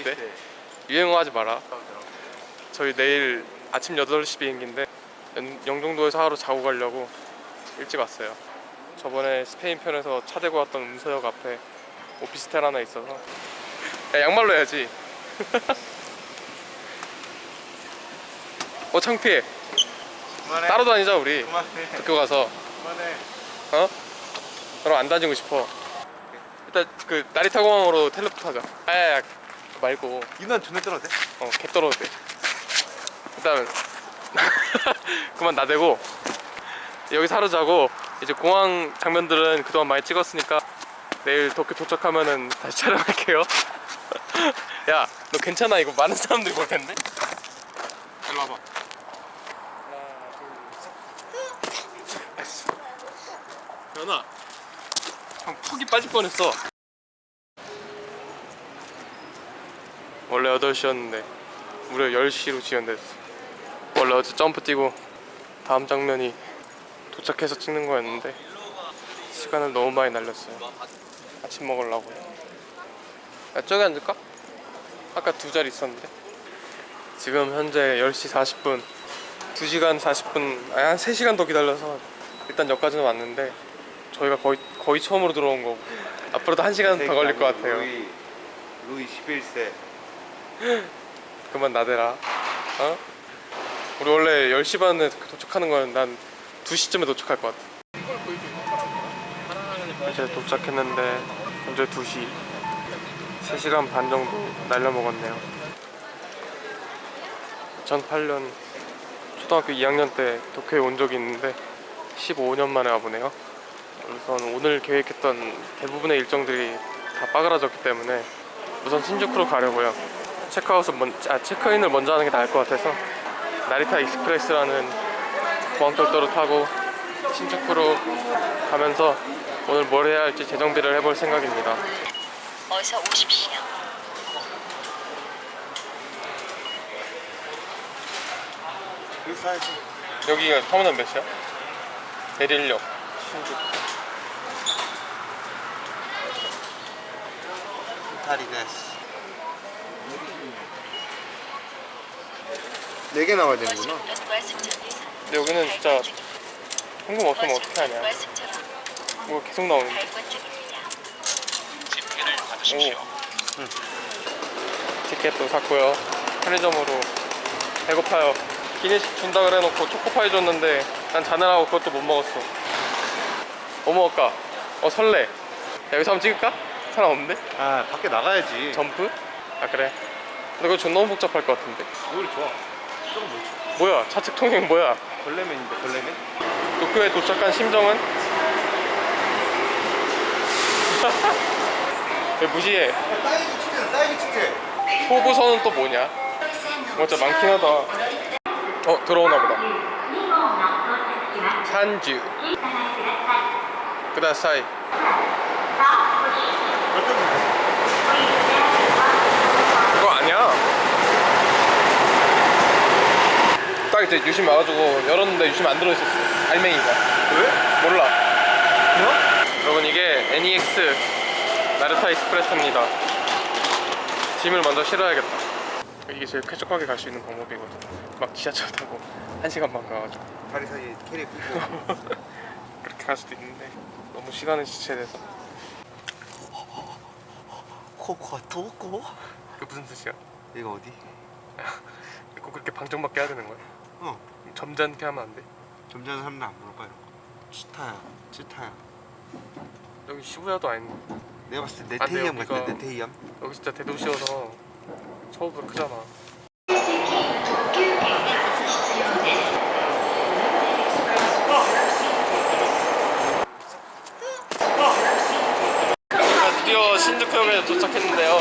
있을 때 유행어 하지 마라. 저희 내일 아침 8시 비행기인데 영- 영종도에서 하루 자고 가려고 일찍 왔어요. 저번에 스페인 편에서 차 대고 왔던 운서역 앞에 오피스텔 하나 있어서. 야 양말로 해야지. 어 창피해. 그만해. 따로 다니자 우리. 그만해. 학교 가서. 그만해. 어? 그럼 안 다니고 싶어. 일단 그 나리타 공항으로 텔레포트 하자. 아야 말고 이난 존나 떨어도 돼? 어, 개 떨어도 돼. 일단 그만 나대고 여기서 하루 자고 이제 공항 장면들은 그동안 많이 찍었으니까 내일 도쿄 도착하면은 다시 촬영할게요. 야, 너 괜찮아? 이거 많은 사람들이 볼 텐데. 일로 와봐. 하나, 둘, 셋. 연아, 형 턱이 빠질 뻔했어. 원래 8시였는데 무려 10시로 지연됐어. 원래 어제 점프 뛰고 다음 장면이 도착해서 찍는 거였는데 시간을 너무 많이 날렸어요. 아침 먹으려고 야 저기 앉을까? 아까 두 자리 있었는데. 지금 현재 10시 40분 2시간 40분 아니 한 3시간 더 기다려서 일단 여기까지는 왔는데 저희가 거의 거의 처음으로 들어온 거고 앞으로도 1시간 더 걸릴 것 같아요. 루이 루이 11세 그만 나대라. 어? 우리 원래 10시 반에 도착하는 거는 난 2시쯤에 도착할 것 같아. 이제 도착했는데 현재 2시. 3시간 반 정도 날려먹었네요. 2008년 초등학교 2학년 때 도쿄에 온 적이 있는데 15년 만에 와보네요. 우선 오늘 계획했던 대부분의 일정들이 다 빠그라졌기 때문에 우선 신주쿠로 가려고요. 체크아웃을 먼, 아, 체크인을 먼저 하는 게 나을 것 같아서 나리타 익스프레스라는 공항철도를 타고 신주쿠로 가면서 오늘 뭘 해야 할지 재정비를 해볼 생각입니다. 어서 오십시오. 여기 여기가 터미널 몇이야? 내릴역 신주 다리 데스 4개 나와야 되는구나 근데 여기는 진짜 현금 없으면 어떻게 하냐 이거 계속 나오는데. 오. 티켓도 샀고요 편의점으로 배고파요 기내식 준다 그래놓고 초코파이 줬는데 난 자느라고 그것도 못 먹었어 뭐 먹을까? 어 설레 야, 여기서 한번 찍을까? 사람 없는데? 아 밖에 나가야지 점프? 아 그래 근데 그거 좀 너무 복잡할 것 같은데 오히려 좋아 뭐지 뭐야 좌측 통행 뭐야 걸레맨인데 걸레맨? 도쿄에 도착한 심정은? 왜 무시해 사이즈 축제 사이즈 축제 호부선은 또 뭐냐? 뭐 진짜 많긴 하다. 어 들어오나 보다. 산주. 그다사이. 그거 아니야. 딱 이제 유심 와가지고 열었는데 유심 안 들어있었어. 알맹이가. 왜? 몰라. 뭐? 여러분 이게 NEX 나르타 익스프레스입니다. 짐을 먼저 실어야겠다. 이게 제일 쾌적하게 갈 수 있는 방법이거든. 막 지하철 타고 한 시간 반 가가지고 다리 사이에 캐리 끼고 그렇게 갈 수도 있는데 너무 시간은 지체돼서 코코아 토코? 그 무슨 뜻이야? 얘가 어디? 꼭 그렇게 방정맞게 해야 되는 거야? 어 점잖게 하면 안 돼? 점잖은 사람들 안 물어봐 이런 거 치타야 치타야 여기 시부야도 아닌데 내가 봤을 때 아, 네테이암 같은데 네테이암? 여기 진짜 대도시여서 서울보다 크잖아. 드디어 신주쿠역에 도착했는데요.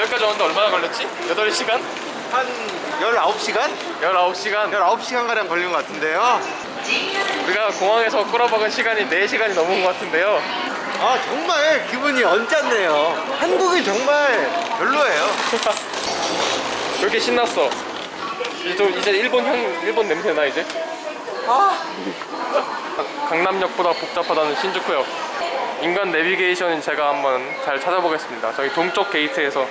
여기까지 오는데 얼마나 걸렸지? 8시간? 한 19시간? 19시간? 19시간 가량 걸린 것 같은데요 우리가 공항에서 꼬라박은 시간이 4시간이 넘은 것 같은데요. 아 정말 기분이 언짢네요 한국이 정말 별로예요 왜 이렇게 신났어? 이제 좀 이제 일본 향 일본 냄새 나 이제. 아 강남역보다 복잡하다는 신주쿠역. 인간 내비게이션인 제가 한번 잘 찾아보겠습니다. 저희 동쪽 게이트에서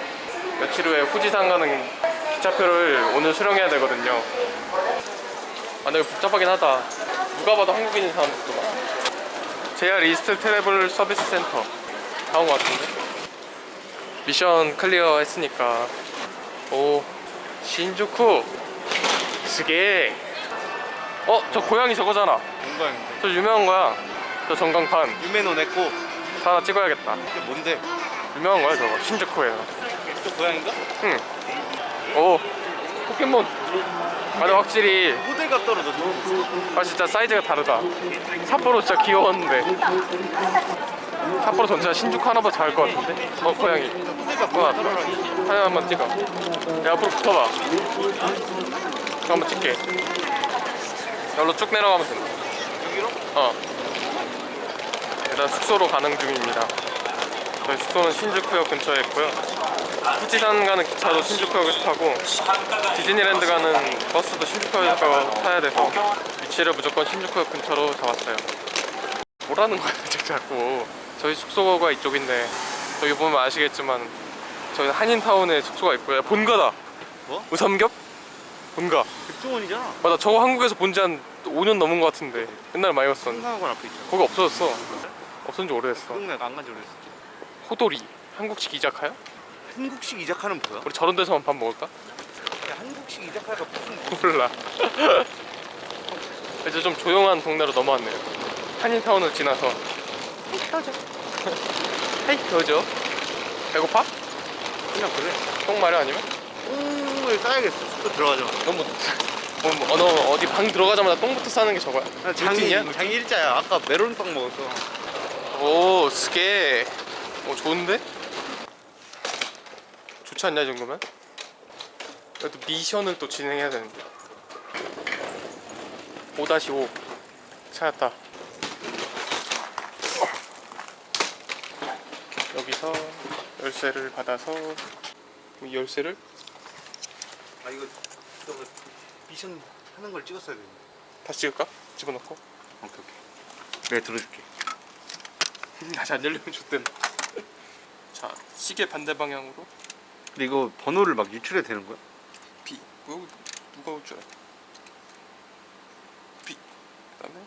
며칠 후에 후지산 가는 기차표를 오늘 수령해야 되거든요. 아, 근데 복잡하긴 하다. 누가 봐도 한국인인 사람들도 많아. JR 이스트 트래블 서비스 센터. 다 온 것 같은데? 미션 클리어 했으니까. 오, 신주쿠. 스게. 어, 저 고양이 저거잖아. 뭔가인데 저 유명한 거야. 저 전광판. 유메노 저 하나 찍어야겠다. 이게 뭔데? 유명한 거야, 저거. 신주쿠예요. 또 고양인가? 응. 오, 포켓몬. 아, 근데 확실히 모델가 떨어졌어 아 진짜 사이즈가 다르다. 삿포로 진짜 귀여웠는데. 삿포로 전체가 신주쿠 하나보다 작을 것 같은데? 어 고양이. 모델가 어, 사진 한번 찍어. 야 앞으로 붙어봐. 저 한번 찍게. 여기로 쭉 내려가면 된다. 여기로? 어. 일단 숙소로 가는 중입니다. 저희 숙소는 신주쿠역 근처에 있고요. 후지산 가는 기차도 신주쿠역에서 타고 디즈니랜드 가는 버스도 신주쿠역에서 타야 돼서 위치를 무조건 신주쿠역 근처로 잡았어요. 뭐라는 거야 자꾸. 저희 숙소가 이쪽인데 저기 보면 아시겠지만 저희 한인타운에 숙소가 있고요. 본가다. 뭐? 우삼겹? 본가. 백종원이잖아 맞아 저거 한국에서 본 지 한 5년 넘은 것 같은데 옛날에 많이 갔었는데 한강학원 앞에 있잖아 거기 없어졌어 없어진 지 오래됐어 그 동네가 안 간지 오래됐어 호돌이 한국식 이자카야? 한국식 이자카는 뭐야? 우리 저런 데서만 밥 먹을까? 야, 한국식 이자카가 무슨 몰라 이제 좀 조용한 동네로 넘어왔네요 한인타운을 지나서 켜져 헤이 켜져 배고파? 그냥 그래 똥 마려 아니면? 똥을 싸야겠어 숙소 들어가자마자 너무 뭐, 뭐, 어, 너 어디 방 들어가자마자 똥부터 싸는 게 저거야? 나 장이 루틴이야? 장이 일자야 아까 메론빵 먹었어 오 스게 오 좋은데? 좋지 않냐 이 정도면? 그래도 미션을 또 진행해야 되는데. 5-5 찾았다. 여기서 열쇠를 받아서 이 열쇠를? 아 이거 저거 미션 하는 걸 찍었어야 되는데. 다시 찍을까? 집어넣고? 오케이 오케이. 내가 들어줄게. 다시 안 열리면 좋대 자 시계 반대 방향으로 근데 이거 번호를 막 유출해도 되는 거야? B 뭐 누가 올 줄 알아? B 그다음에?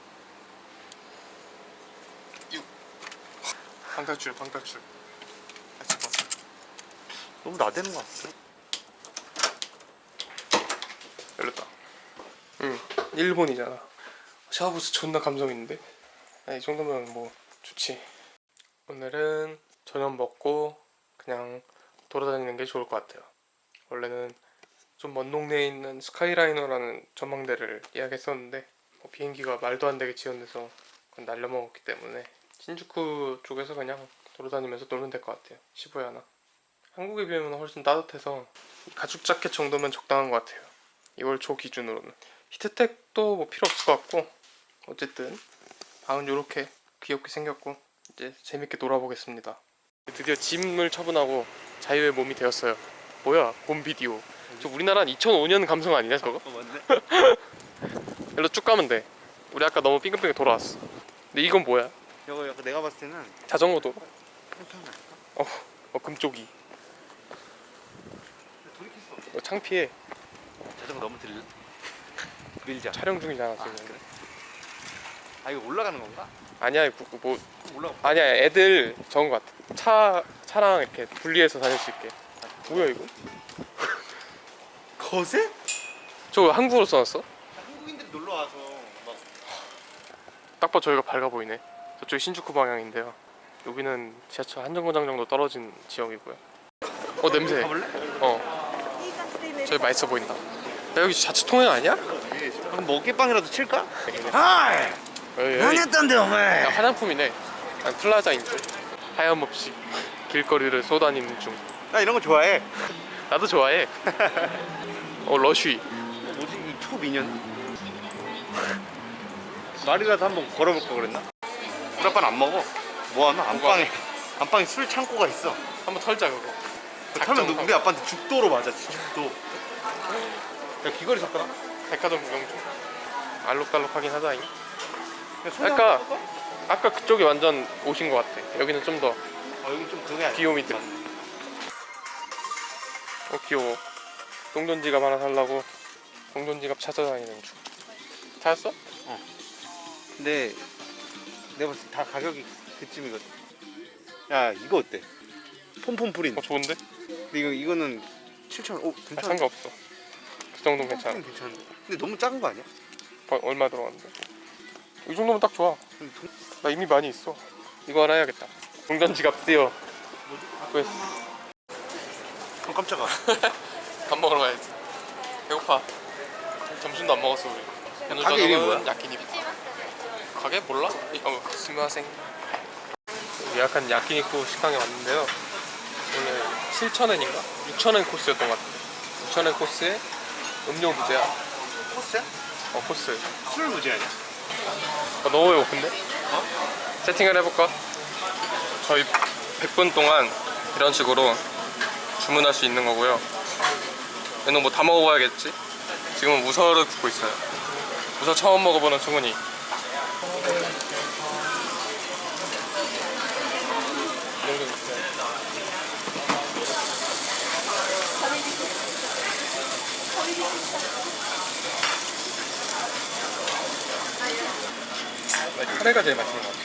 6 방탈출 방탈출. 봐 너무 나대는 거 같아 열렸다. 응 일본이잖아. 샤워부스 존나 감성 있는데? 아, 이 정도면 뭐 좋지. 오늘은 저녁 먹고 그냥 돌아다니는 게 좋을 것 같아요. 원래는 좀 먼 동네에 있는 스카이라이너라는 전망대를 예약했었는데 뭐 비행기가 말도 안 되게 지연돼서 날려먹었기 때문에 신주쿠 쪽에서 그냥 돌아다니면서 놀면 될 것 같아요. 시부야나. 한국에 비하면 훨씬 따뜻해서 이 가죽 자켓 정도면 적당한 것 같아요. 2월 초 기준으로는. 히트텍도 뭐 필요 없을 것 같고 어쨌든 방은 이렇게 귀엽게 생겼고 이제 재밌게 놀아보겠습니다 드디어 짐을 처분하고 자유의 몸이 되었어요 뭐야 본 비디오 저 우리나라 한 2005년 감성 아니냐 저거? 어 맞네 일로 쭉 가면 돼 우리 아까 너무 빙글빙글 돌아왔어 근데 이건 뭐야? 이거 약간 내가 봤을 때는 자전거 도로? 괜찮아 어, 어 금쪽이 돌이켰어 어, 창피해 자전거 너무 들려? 밀자 촬영 중이잖아 아, 지금 그래? 아 이거 올라가는 건가? 아니야 뭐 올라가 아니야 애들 적은 것 같아 차 차랑 이렇게 분리해서 다닐 수 있게 뭐야 이거? 거세? 저거 한국어로 써놨어? 한국인들이 놀러 와서 막 딱 봐 저희가 밝아 보이네 저쪽이 신주쿠 방향인데요 여기는 지하철 한 정거장 정도 떨어진 지역이고요 어 냄새 가볼래? 어 저기 맛있어 보인다 야 여기 자체 통행 아니야? 그럼 뭐 어깨빵이라도 칠까? 하이 망했던데 야, 오메 화장품이네. 아니, 플라자인 줄. 하염없이 길거리를 쏘다니는 중. 나 이런 거 좋아해. 나도 좋아해. 어 러쉬. 뭐지 이 초미년 말이라도 한번 걸어볼 거 그랬나? 우리 아빠는 안 먹어. 뭐하나? 안방에 안방에 술 창고가 있어. 한번 털자 그거. 그러면 작정 우리 아빠한테 죽도로 맞아 죽도. 야 귀걸이 샀더라? 백화점 구경 중 알록달록하긴 하다잉 그러니까 한번 써봐. 아까 그쪽이 완전 옷인 것 같아. 여기는 좀 더 어 여기 좀 그게 아니야 귀요미들. 어 귀여워. 똥돈 지갑 하나 살라고 똥돈 지갑 찾아다니는 중. 찾았어? 근데 내가 봤을 때 다 가격이 그쯤이거든 야 이거 어때? 폼폼 프린 어 좋은데? 근데 이거, 이거는 7,000원 오 아, 괜찮아 상관없어. 그 정도는 괜찮아. 괜찮은데 근데 너무 작은 거 아니야? 어, 얼마 들어갔는데? 이 정도면 딱 좋아. 돈- 나 이미 많이 있어. 이거 하나 해야겠다. 동전 지갑 띄어. 구했어. 어 깜짝아 밥 먹으러 가야지. 배고파. 점심도 안 먹었어 우리. 오늘 가게 이름이 뭐야? 야끼니쿠. 가게 몰라? 이- 어, 스미마생. 예약한 야끼니쿠 식당에 왔는데요. 원래 7,000엔인가? 6,000엔 코스였던 것 같은데. 6,000엔 코스에 음료 무제야. 코스야? 어 코스. 술 무제 아니야? 아, 너무 배고픈데? 세팅을 해볼까? 저희 100분 동안 이런 식으로 주문할 수 있는 거고요. 얘는 뭐 다 먹어봐야겠지? 지금은 무서를 굽고 있어요. 무서 처음 먹어보는 승훈이. 이 정도 있어요. 나 카레가 제일 맛있는 것 같아.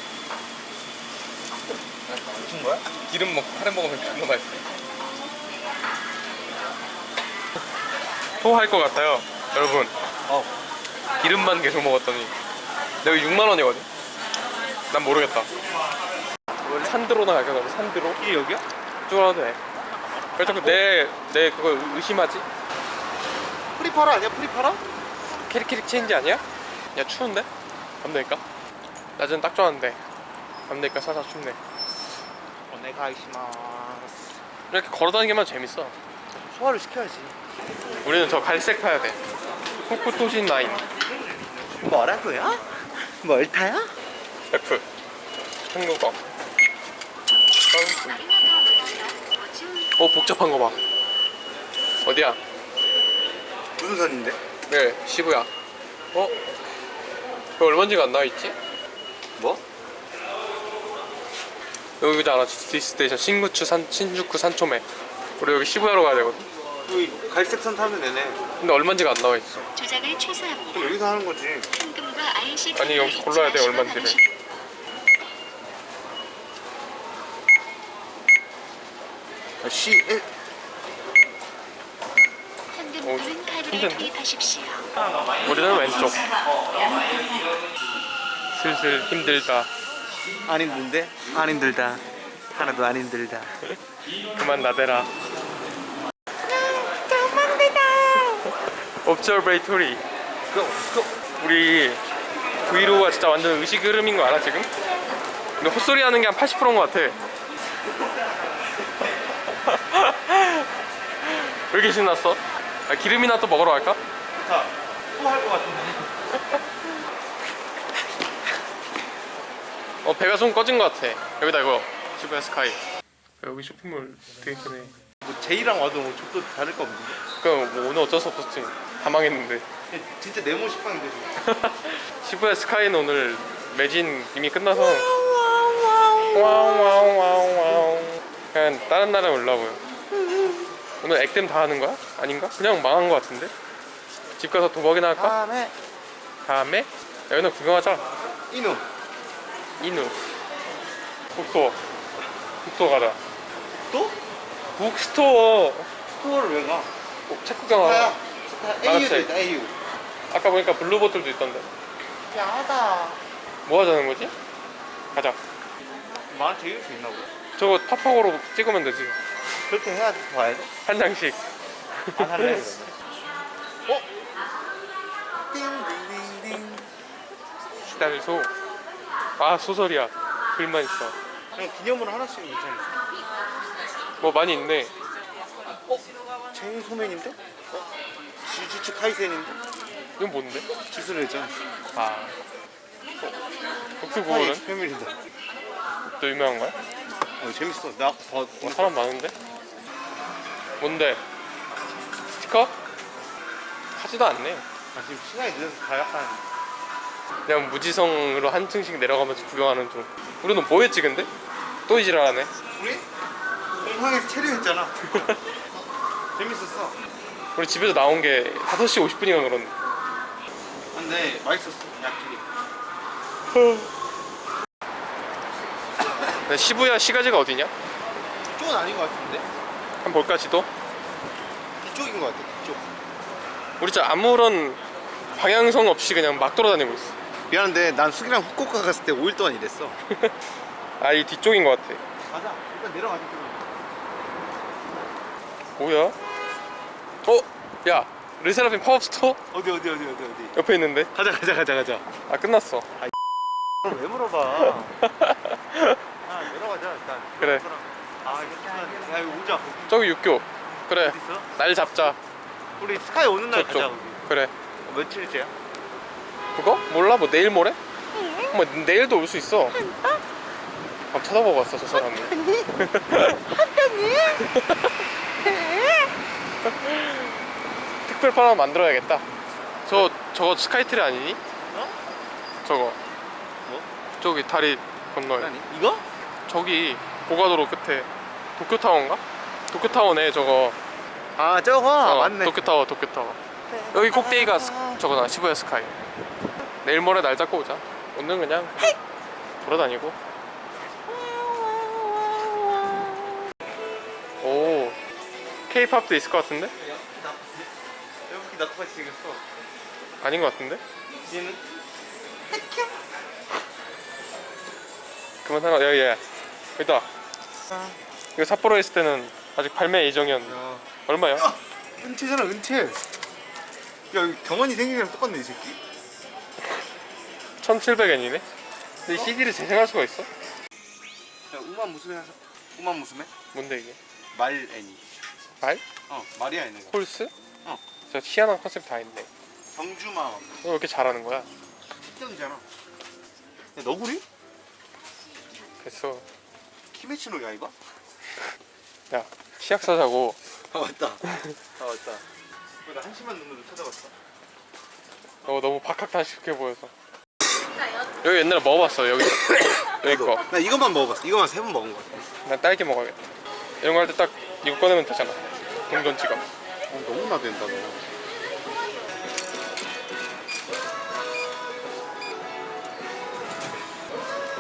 무슨 거야? 기름 먹고 카레 먹으면 존나 맛있어. 토할 것 같아요, 여러분. 어 기름만 계속 먹었더니 내가 6만 원이거든. 난 모르겠다. 산드로나 갈까 그럼 산드로? 이게 여기야? 쭉 돼. 왜 자꾸 내, 내 그거 의심하지? 프리파라 아니야 프리파라? 캐릭캐릭 체인지 아니야? 야 추운데? 밤되니까? 낮은 딱 좋았는데 밤되니까 살짝 춥네. 오네가이시마스 이렇게 걸어다니기만 재밌어. 소화를 시켜야지 우리는 저 갈색 타야 돼. 후쿠토신 라인 뭐라고요? 멀타야? F 한국어. 어 복잡한 거 봐. 어디야? 무슨 선인데? 네 시부야. 어? 왜 얼마인지가 안 나와 있지? 뭐? 여기지 않아 디스테이션 신구추 산 신주쿠 산초메. 우리 여기 시부야로 가야 되거든. 여기 갈색 선 타면 되네 근데 얼마인지가 안 나와 있어. 조작을 최소화합니다. 그럼 여기서 하는 거지 현금과 IC 아니, 여기서 골라야 돼, 얼마인지를. 아, C 1 현금으로는 카드를? 투입하십시오. 우리는 왼쪽. 슬슬 힘들다. 안 힘든데? 안 힘들다 하나도 안 힘들다 그만 나대라. 고! 고! 우리 브이로그가 진짜 완전 의식 흐름인 거 알아 지금? 근데 헛소리 하는 게 한 80%인 것 같아. 왜 이렇게 신났어? 아, 기름이나 또 먹으러 갈까? 자, 토할 것 같은데 어 배가 좀 꺼진 것 같아. 여기다 이거 시부야 스카이. 여기 쇼핑몰 되게 크네. 뭐 제이랑 와도 뭐 족도 다를 거 없는데 그럼 뭐 오늘 어쩔 수 없었지. 다 망했는데. 진짜 네모 식빵인데 지금 시부야 스카이는 오늘 매진 이미 끝나서 와우 와우 와우 와우 그냥 다른 나라에 올라고요 오늘 액땜 다 하는 거야? 아닌가? 그냥 망한 거 같은데? 집 가서 도박이나 할까? 다음에 다음에 여기는 구경하자 이누 이누. 북스토어. 북스토어 가자 또? 북스토어. 스토어를 왜 가? 구경하자 스타야 스타 AU도 만화책. 있다 AU 아까 보니까 블루보틀도 있던데. 야하다. 뭐 하자는 거지? 가자. 만화책 읽을 수 있나 보다 저거 팝하고로 찍으면 되지. 그렇게 해야 봐야 돼? 한 장씩. 안 할래 어? 띵띵띵띵 시달소 아 소설이야 글만 있어 그냥 기념으로 하나씩 괜찮아 뭐 많이 있네 체인소맨인데? 어? 주주츠 카이센인데? 이건 뭔데? 지수를 했잖아 아 독수 파이 구호는 엑스패밀리다 또 유명한 거야? 어 재밌어 나 봐, 어, 사람 많은데? 뭔데? 스티커? 하지도 않네 아, 지금 시간이 늦어서 다 약간 그냥 무지성으로 한 층씩 내려가면서 구경하는 중 우리는 뭐 했지 근데? 또 이지랄하네 우리 공항에서 체류했잖아. 재밌었어. 우리 집에서 나온 게 5시 50분인가 그런데 근데 맛있었어. 약들이. 근데 시부야 시가지가 어디냐? 이쪽은 아닌 것 같은데? 한번 볼까 지도? 이쪽인 것 같아. 이쪽. 우리 진짜 아무런 방향성 없이 그냥 막 돌아다니고 있어 미안한데 난 숙이랑 후쿠오카 갔을 때 5일 동안 일했어. 아 이 뒤쪽인 것 같아 가자. 일단 내려가자. 뭐야? 어? 야 르세라핌 팝업 스토어? 어디 어디 어디 어디 어디. 옆에 있는데? 가자 가자 가자 가자. 아 끝났어 그럼 왜 물어봐? 아 내려가자 일단. 그래. 아 이거 야 이거 오자. 저기 육교 그래 어디 있어? 날 잡자 우리 스카이 오는 날 가자. 저쪽 우리. 그래 어, 며칠째야? 그거? 몰라? 뭐 내일 모레? 뭐 내일도 올 수 있어. 한번 쳐다보고 왔어 저 사람이. 특별판 하나 만들어야겠다. 저 저거 스카이트리 아니니? 어? 저거. 뭐? 저기 다리 건너에 아니 이거? 저기 고가도로 끝에. 도쿄타워인가? 도쿄타워네 저거. 아 저거? 어, 맞네. 도쿄타워 도쿄타워. 여기 꼭대기가 스, 저거다 시부야 스카이 내일 모레 날 잡고 오자 오늘 그냥 돌아다니고 오 케이팝도 있을 것 같은데? 여기 나똑같이 생겼어. 아닌 것 같은데? 얘는 그만 하나 야야 여기다 이거 삿포로에 있을 때는 아직 발매 예정이었는데 야 얼마야? 은채잖아 은채. 야 여기 경원이 생긴 거랑 똑같네 이 새끼. 1700엔이네? 근데 이 CD를 재생할 수가 있어? 야 우만 무스메 하자. 우만 무스메? 뭔데 이게? 말 애니. 말? 어 말이야 얘네. 콜스? 어. 저 희한한 컨셉 다 있네 경주마. 왜 이렇게 잘하는 거야? 특정이잖아. 야 너구리? 됐어 키메치노 야 이거? 야 치약 사자고 아 맞다. 아 맞다. 나 한심한 눈으로 찾아봤어. 너 너무 박학다식해 보여서 여기 옛날에 먹어봤어 여기 여기 거난 나 이것만 먹어봤어. 이것만 세 번 먹은 거야. 딸기 먹어야겠다 이런 거 할 때 딱 이거 꺼내면 되잖아 동전 찍어 어, 너무 나댄다 너.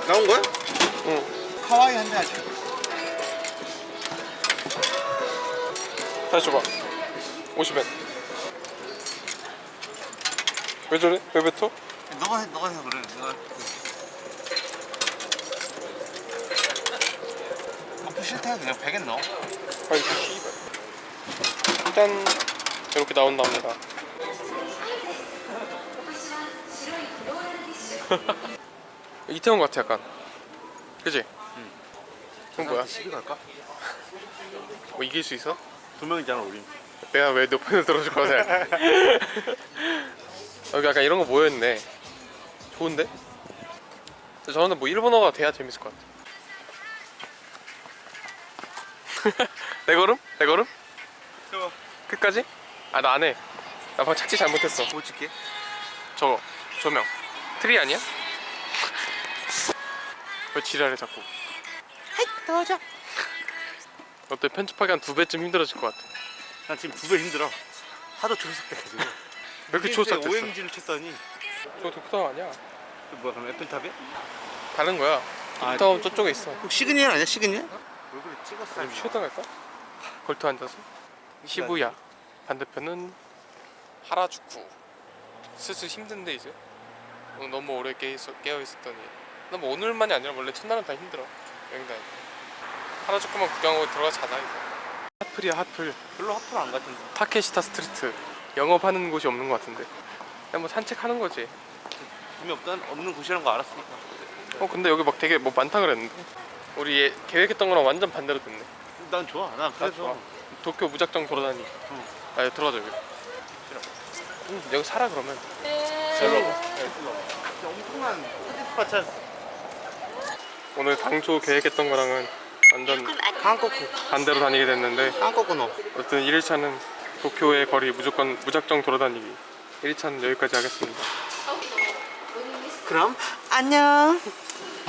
나온 거야? 응 카와이 한대 하자. 다시 줘봐 50엔 왜 저래? 왜 뱉어? 너가 해, 너가 해 그래. 내가. 커피 싫다 그냥 100엔 넣어. 아이 씨발 일단 이렇게 나온답니다 이태원 같아 약간 그지? 응. 그건 뭐야? 시비 갈까? 뭐 이길 수 있어? 두 명이잖아 우리. 내가 왜너 편을 들어줄 거야 여기 약간 이런 거 모여있네 좋은데? 저는 뭐 일본어가 돼야 재밌을 것 같아 내 걸음? 내 걸음? 저거 끝까지? 아 나 안 해 나 방금 착지 잘못했어 뭐 찍게? 저거 조명 트리 아니야? 왜 지랄해 자꾸 넣어줘. 어때 편집하기 한 두 배쯤 힘들어질 것 같아 난 지금 두 배 힘들어. 하도 초록색돼가지고. 왜 이렇게 초록됐어? 오행지를 쳤더니 저거 독타워 아니야 그 뭐야 그럼 애플탑이야? 다른 거야. 아, 저쪽에 있어. 혹 시그니엘 아니야 시그니엘? 얼굴에 찍었어. 좀 쉬었다 갈까? 걸터 앉아서? 시부야. 반대편은 하라주쿠. 슬슬 힘든데 이제? 오늘 너무 오래 깨, 깨어 있었더니. 나뭐 오늘만이 아니라 원래 첫날은 다 힘들어. 여행 다닐 때. 하라주쿠만 구경하고 들어가 자자 이제. 핫플이야 핫플. 별로 하프안 같은데. 타케시타 스트리트. 영업하는 곳이 없는 것 같은데. 그냥 뭐 산책하는 거지 재미없다 없는 곳이라는 거 알았으니까. 어 근데 여기 막 되게 뭐 많다 그랬는데 우리 예, 계획했던 거랑 완전 반대로 됐네 난 좋아. 난나 그래서 좋아. 도쿄 무작정 돌아다니. 응. 아 여기 들어가자 여기. 응, 여기 살아 그러면. 네. 엄청난 사진 스팟 찾았어. 오늘 당초 계획했던 거랑은 완전 한국구. 반대로 다니게 됐는데 한국구 너. 어쨌든 1일차는 도쿄의 거리 무조건 무작정 돌아다니기. 1일차는 여기까지 하겠습니다. 그럼 안녕.